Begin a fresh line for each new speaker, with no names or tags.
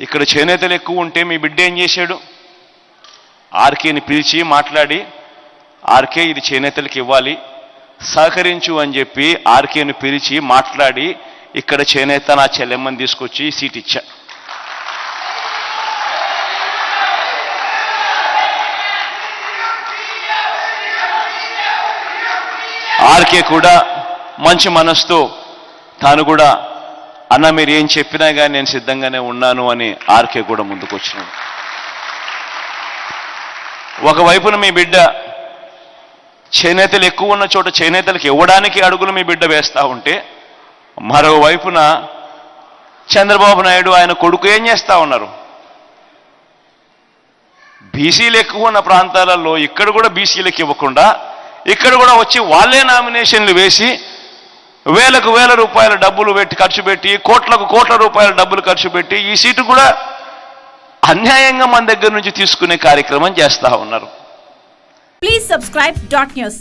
ఇక్కడ చేనేతలు ఎక్కువ ఉంటే మీ బిడ్డ ఏం చేశాడు? ఆర్కేని పిలిచి మాట్లాడి ఆర్కే ఇది చేనేతలకు ఇవ్వాలి సహకరించు అని చెప్పి ఆర్కేని పిలిచి మాట్లాడి ఇక్కడ చేనేత నా చెల్లెమ్మని తీసుకొచ్చి సీట్ ఇచ్చా. ఆర్కే కూడా మంచి మనసుతో తాను కూడా అన్న మీరు ఏం చెప్పినా కానీ నేను సిద్ధంగానే ఉన్నాను అని ఆర్కే కూడా ముందుకొచ్చినాడు. ఒకవైపున మీ బిడ్డ చేనేతలు ఎక్కువ ఉన్న చోట చేనేతలకు ఇవ్వడానికి అడుగులు మీ బిడ్డ వేస్తూ ఉంటే మరోవైపున చంద్రబాబు నాయుడు ఆయన కొడుకు ఏం చేస్తా ఉన్నారు? బీసీలు ఎక్కువ ఉన్న ప్రాంతాలలో ఇక్కడ కూడా బీసీలకు ఇవ్వకుండా ఇక్కడ కూడా వచ్చి వాళ్ళే నామినేషన్లు వేసి వేలకు వేల రూపాయల డబ్బులు పెట్టి ఖర్చు పెట్టి కోట్లకు కోట్ల రూపాయల డబ్బులు ఖర్చు పెట్టి ఈ సీటు కూడా అన్యాయంగా మన దగ్గర నుంచి తీసుకునే కార్యక్రమం చేస్తా ఉన్నారు.
Please subscribe dot news